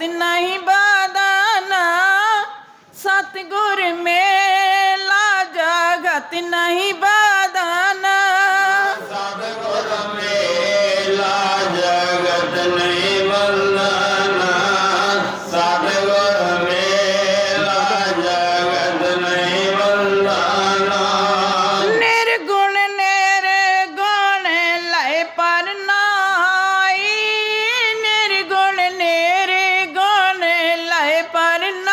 ਸਤ ਨਹੀਂ ਬਦਾਨਾ ਸਤ ਗੁਰ ਮੇਲਾ ਜਗਤ ਨਹੀਂ morning